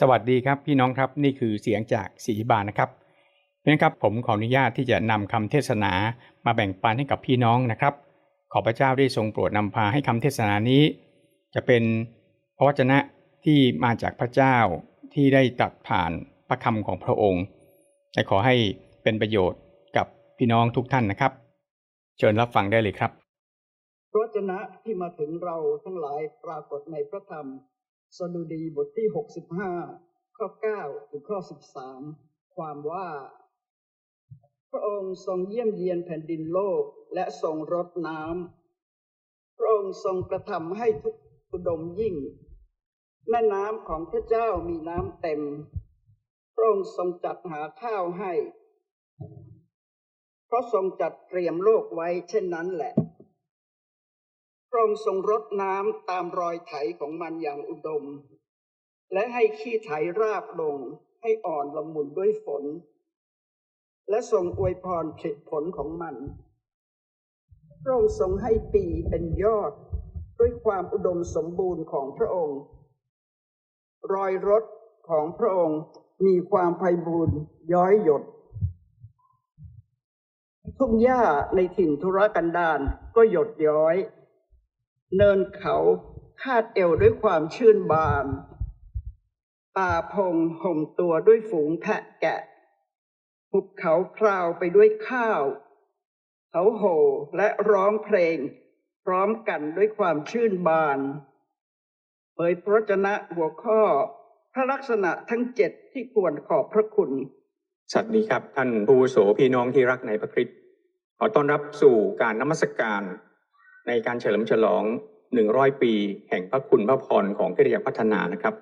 สวัสดีครับพี่น้องครับนี่คือเสียงจากศรีบาลนะครับเพื่อนครับผมขออนุญาตที่จะนำคำเทศนามาแบ่งปันให้กับพี่น้องนะครับ ขอพระเจ้าได้ทรงโปรดนำพาให้คำเทศนานี้ จะเป็นพระวจนะที่มาจากพระเจ้าที่ได้ตัดผ่านพระคำของพระองค์และขอให้เป็นประโยชน์กับพี่น้องทุกท่านนะครับ เชิญรับฟังได้เลยครับพระวจนะที่มาถึงเราทั้งหลายปรากฏในพระธรรม สดุดีบทที่ 65 ข้อ 9 ถึงข้อ 13 ความว่า พระองค์ทรงเยี่ยมเยียนแผ่นดินโลกและทรงรดน้ำพระองค์ทรงกระทำให้ทุกอุดมยิ่ง แม่น้ำของพระเจ้ามีน้ำเต็ม พระองค์ทรงจัดหาข้าวให้ เพราะทรงจัดเตรียมโลกไว้เช่นนั้นแหละ ระองค์ทรงรดน้ำตามรอยไถของมันอย่างอุดม และให้ขี้ไถราบลงให้อ่อนละมุนด้วยฝน และทรงอวยพรผลิผลของมันพระองค์ทรงให้ปีเป็นยอดด้วยความอุดมสมบูรณ์ของพระองค์ รอยรถของพระองค์มีความไพบูรณ์ย้อยหยด ทุ่งหญ้าในถิ่นธุรกันดารก็หยดย้อย เนินเขาคาดเอวด้วยความชื่นบาน ป่าพงห่มตัวด้วยฝูงแพะแกะ หุบเขาคราวไปด้วยข้าว เขาโห่และร้องเพลง พร้อมกันด้วยความชื่นบานเผยพระชนะหัวข้อพระลักษณะทั้งเจ็ดที่ควรขอบพระคุณ สวัสดีครับท่านผู้วุโสพี่น้องที่รักในพระคริสต์ขอต้อนรับสู่การนมัสการ ในการเฉลิมฉลอง 100 ปี แห่งพระคุณพระพรของพิทยาพัฒนานะครับ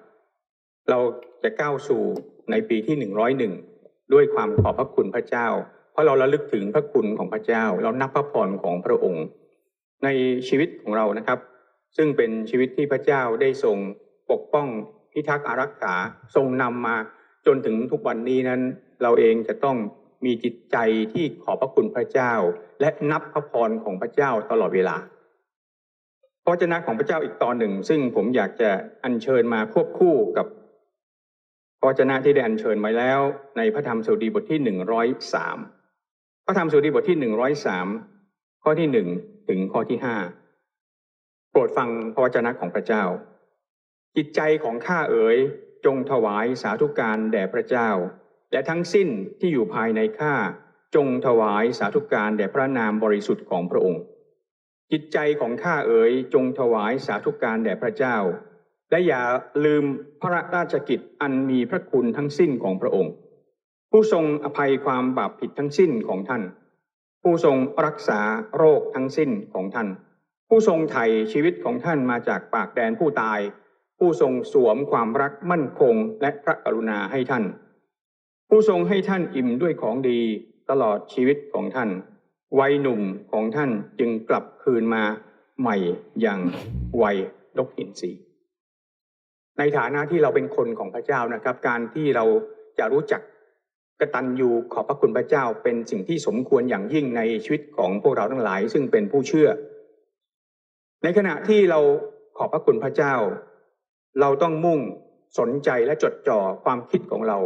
เราจะก้าวสู่ในปีที่ 101 ด้วยความขอบพระคุณพระเจ้า เพราะเราระลึกถึงพระคุณของพระเจ้า เรานับพระพรของพระองค์ ในชีวิตของเรานะครับ ซึ่งเป็นชีวิตที่พระเจ้าได้ทรงปกป้องพิทักษ์อารักขาทรงนำมาจนถึงทุกวันนี้นั้น เราเองจะต้องมีจิตใจที่ขอบพระคุณพระเจ้า และนับพระพรของพระเจ้าตลอดเวลา พระวจนะของพระเจ้าอีกตอนหนึ่ง ซึ่งผมอยากจะอัญเชิญมาควบคู่กับพระวจนะที่ได้อัญเชิญมาแล้ว ในพระธรรมสดุดีบทที่หนึ่งร้อยสามพระธรรมสดุดีบทที่หนึ่งร้อยสามข้อที่หนึ่งถึงข้อที่ห้าโปรดฟังพระวจนะของพระเจ้า จิตใจของข้าเอ๋ยจงถวายสาธุการแด่พระเจ้า และทั้งสิ้นที่อยู่ภายในข้าจงถวายสาธุการแด่พระนามบริสุทธิ์ของพระองค์ จิตใจของข้าเอ๋ยจงถวายสาธุการแด่พระเจ้า และอย่าลืมพระราชกิจอันมีพระคุณทั้งสิ้นของพระองค์ ผู้ทรงอภัยความบาปผิดทั้งสิ้นของท่าน ผู้ทรงรักษาโรคทั้งสิ้นของท่าน ผู้ทรงไถ่ชีวิตของท่านมาจากปากแดนผู้ตาย ผู้ทรงสวมความรักมั่นคงและพระกรุณาให้ท่าน ผู้ทรงให้ท่านอิ่มด้วยของดีตลอดชีวิตของท่าน วัยหนุ่มของท่านจึงกลับคืนมาใหม่อย่างวัยนกอินทรีในฐานะที่เราเป็นคนของพระเจ้านะครับ การที่เราจะรู้จักกตัญญูขอบพระคุณพระเจ้าเป็นสิ่งที่สมควรอย่างยิ่งในชีวิตของพวกเราทั้งหลาย ซึ่งเป็นผู้เชื่อ ในขณะที่เราขอบพระคุณพระเจ้า เราต้องมุ่งสนใจและจดจ่อความคิดของเรา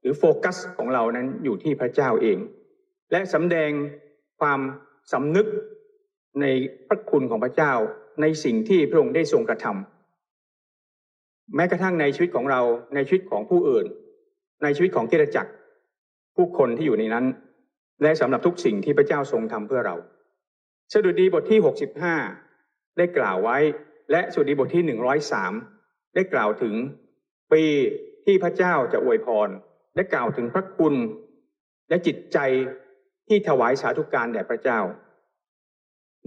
หรือโฟกัสของเรานั้นอยู่ที่พระเจ้าเอง และสำแดง ความสำนึกในพระคุณของพระเจ้าในสิ่งที่พระองค์ได้ทรงกระทำแม้กระทั่งในชีวิตของเราในชีวิตของผู้อื่น ในชีวิตของกิจจักร ผู้คนที่อยู่ในนั้น และสำหรับทุกสิ่งที่พระเจ้าทรงทำเพื่อเราสดุดีบทที่ 65 ได้กล่าวไว้ และสดุดีบทที่ 103 ได้กล่าวถึงปีที่พระเจ้าจะอวยพร และกล่าวถึงพระคุณ และจิตใจ ที่ถวายสาธุการแด่พระเจ้า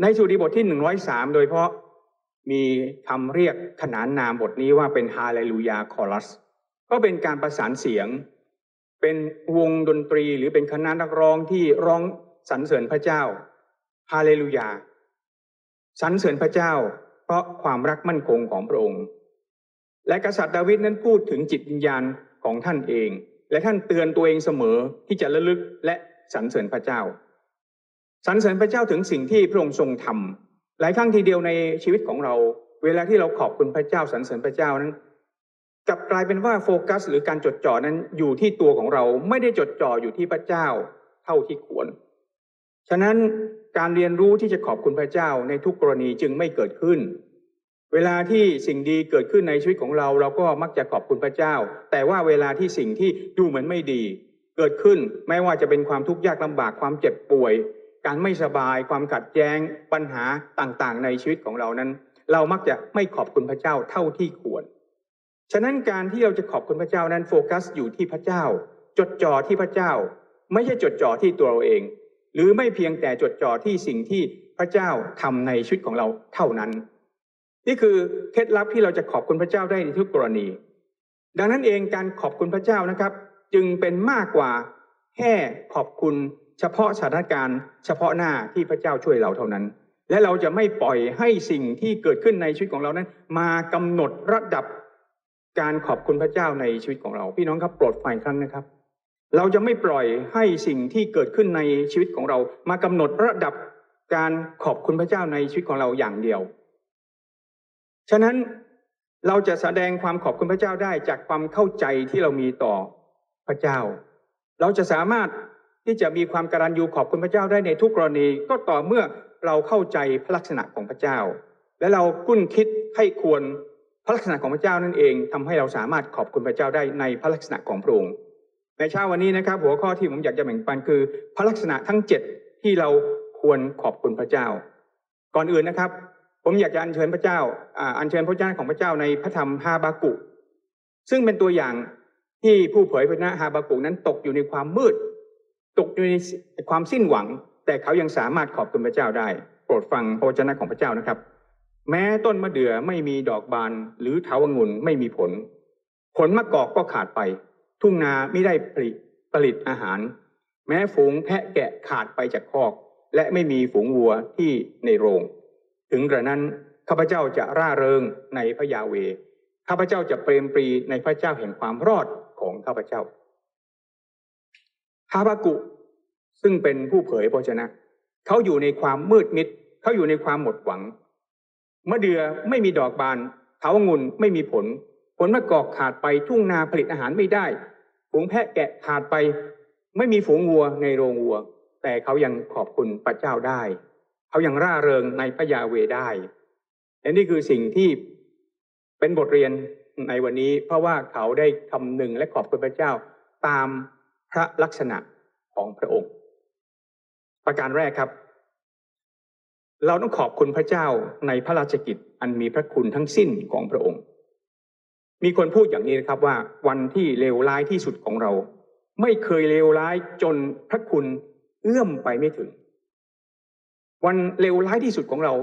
ในสุดีบทที่103โดยเพราะมีคำเรียกขนานนามบทนี้ว่าเป็นฮาเลลูยาคอรัส ก็เป็นการประสานเสียง เป็นวงดนตรีหรือเป็นคณะนักร้องที่ร้องสรรเสริญพระเจ้าฮาเลลูยาสรรเสริญพระเจ้า เพราะความรักมั่นคงของพระองค์ และกษัตริย์ดาวิดนั้นพูดถึงจิตวิญญาณของท่านเอง และท่านเตือนตัวเองเสมอที่จะระลึกและ สรรเสริญพระเจ้าสรรเสริญพระเจ้าถึงสิ่งที่พระองค์ทรงทำหลายครั้งทีเดียวในชีวิตของเรา เวลาที่เราขอบคุณพระเจ้าสรรเสริญพระเจ้านั้นกลับกลายเป็นว่าโฟกัส หรือการจดจ่อนั้นอยู่ที่ตัวของเราไม่ได้จดจ่ออยู่ที่พระเจ้าเท่าที่ควร ฉะนั้นการเรียนรู้ที่จะขอบคุณพระเจ้าในทุกกรณีจึงไม่เกิดขึ้น เวลาที่สิ่งดีเกิดขึ้นในชีวิตของเรา เราก็มักจะขอบคุณพระเจ้า แต่ว่าเวลาที่สิ่งที่ดูเหมือนไม่ดี เกิดขึ้นไม่ว่าจะเป็นความทุกข์ยากลำบากความเจ็บป่วย การไม่สบายความขัดแย้งปัญหาต่างๆ ในชีวิตของเรานั้น เรามักจะไม่ขอบคุณพระเจ้าเท่าที่ควร ฉะนั้นการที่เราจะขอบคุณพระเจ้านั้นโฟกัสอยู่ที่พระเจ้า จดจ่อที่พระเจ้า ไม่ใช่จดจ่อที่ตัวเราเอง หรือไม่เพียงแต่จดจ่อที่สิ่งที่พระเจ้าทำในชีวิตของเราเท่านั้น นี่คือเคล็ดลับที่เราจะขอบคุณพระเจ้าได้ในทุกกรณี ดังนั้นเองการขอบคุณพระเจ้านะครับ จึงเป็นมากกว่าแค่ขอบคุณเฉพาะสถานการณ์ เฉพาะหน้าที่พระเจ้าช่วยเราเท่านั้น และเราจะไม่ปล่อยให้สิ่งที่เกิดขึ้นในชีวิตของเรานั้น มากำหนดระดับการขอบคุณพระเจ้าในชีวิตของเรา พี่น้องครับโปรดฟังครั้งนะครับ เราจะไม่ปล่อยให้สิ่งที่เกิดขึ้นในชีวิตของเรา มากำหนดระดับการขอบคุณพระเจ้าในชีวิตของเราอย่างเดียว ฉะนั้นเราจะแสดงความขอบคุณพระเจ้าได้จากความเข้าใจที่เรามีต่อ พระเจ้า เราจะสามารถที่จะมีความการันยูขอบคุณพระเจ้าได้ในทุกกรณีก็ต่อเมื่อเราเข้าใจพระลักษณะของพระเจ้า และเราคุ้นคิดให้ควรพระลักษณะของพระเจ้านั่นเองทำให้เราสามารถขอบคุณพระเจ้าได้ในพระลักษณะของพระองค์ในเช้าวันนี้นะครับ หัวข้อที่ผมอยากจะแบ่งปันคือ พระลักษณะทั้งเจ็ดที่เราควรขอบคุณพระเจ้า ก่อนอื่นนะครับ ผมอยากจะอัญเชิญพระเจ้าอ่าอัญเชิญพระเจ้าของพระเจ้าในพระธรรมฮาบากุ ซึ่งเป็นตัวอย่าง ที่ผู้เผยพระนะฮาบากุนั้นตกอยู่ในความมืด ตกอยู่ในความสิ้นหวัง แต่เขายังสามารถขอบคุณพระเจ้าได้ โปรดฟังพระวจนะของพระเจ้านะครับ แม้ต้นมะเดื่อไม่มีดอกบานหรือเถาวงุ่นไม่มีผล ผลมะกอกก็ขาดไป ทุ่งนาไม่ได้ผลิตผลิตอาหาร แม้ฝูงแพะแกะขาดไปจากคอก และไม่มีฝูงวัวที่ในโรง ถึงกระนั้นข้าพเจ้าจะร่าเริงในพระยาเวข้าพเจ้าจะเปรมปรีในพระเจ้าแห่งความรอด ของข้าพเจ้าฮาบากุซึ่งเป็นผู้เผยพระชนะ เขาอยู่ในความมืดมิด เขาอยู่ในความหมดหวังมะเดือไม่มีดอกบานเถาวงุ่นไม่มีผล ผลมะกอกขาดไปทุ่งนาผลิตอาหารไม่ได้ฝูงแพะแกะขาดไป ไม่มีฝูงวัวในโรงวัว แต่เขายังขอบคุณพระเจ้าได้ เขายังร่าเริงในพระยาเวได้และนี่คือสิ่งที่เป็นบทเรียน ในวันนี้ เพราะว่าเขาได้คำหนึ่งและขอบคุณพระเจ้า ตามพระลักษณะของพระองค์ ประการแรกครับ เราต้องขอบคุณพระเจ้าในพระราชกิจอันมีพระคุณทั้งสิ้นของพระองค์ มีคนพูดอย่างนี้นะครับว่าวันที่เลวร้ายที่สุดของเรา ไม่เคยเลวร้ายจนพระคุณเอื้อมไปไม่ถึง วันเลวร้ายที่สุดของเรา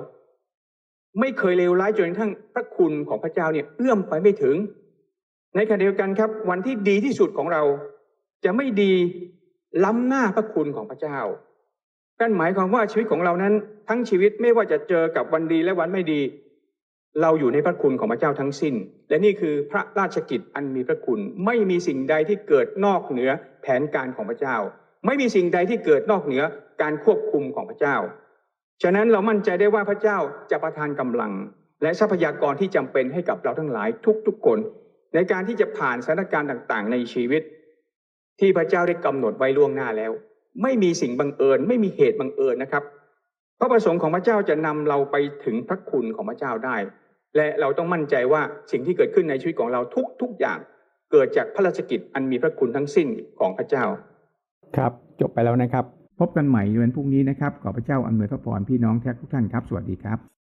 ไม่เคยเลวร้ายจนกระทั่งพระคุณของพระเจ้าเนี่ยเอื้อมไปไม่ถึง ในขณะเดียวกันครับ วันที่ดีที่สุดของเรา จะไม่ดีล้ำหน้าพระคุณของพระเจ้านั่นหมายความว่าชีวิตของเรานั้น ทั้งชีวิตไม่ว่าจะเจอกับวันดีและวันไม่ดี เราอยู่ในพระคุณของพระเจ้าทั้งสิ้น และนี่คือพระราชกิจอันมีพระคุณไม่มีสิ่งใดที่เกิดนอกเหนือแผนการของพระเจ้า ไม่มีสิ่งใดที่เกิดนอกเหนือการควบคุมของพระเจ้า ฉะนั้นเรามั่นใจได้ว่าพระเจ้าจะประทานกำลัง และทรัพยากรที่จำเป็นให้กับเราทั้งหลายทุกๆคน ในการที่จะผ่านสถานการณ์ต่างๆ ในชีวิต ที่พระเจ้าได้กำหนดไว้ล่วงหน้าแล้ว ไม่มีสิ่งบังเอิญ ไม่มีเหตุบังเอิญนะครับ พระประสงค์ของพระเจ้าจะนำเราไปถึงพระคุณของพระเจ้าได้ และเราต้องมั่นใจว่าสิ่งที่เกิดขึ้นในชีวิตของเราทุกๆอย่าง เกิดจากพระราชกิจอันมีพระคุณทั้งสิ้นของพระเจ้า ครับ จบไปแล้วนะครับ พบกันใหม่ในวันพรุ่งนี้นะครับ ขอพระเจ้าอำนวยพระพรพี่น้องแท้ทุกท่านครับ สวัสดีครับ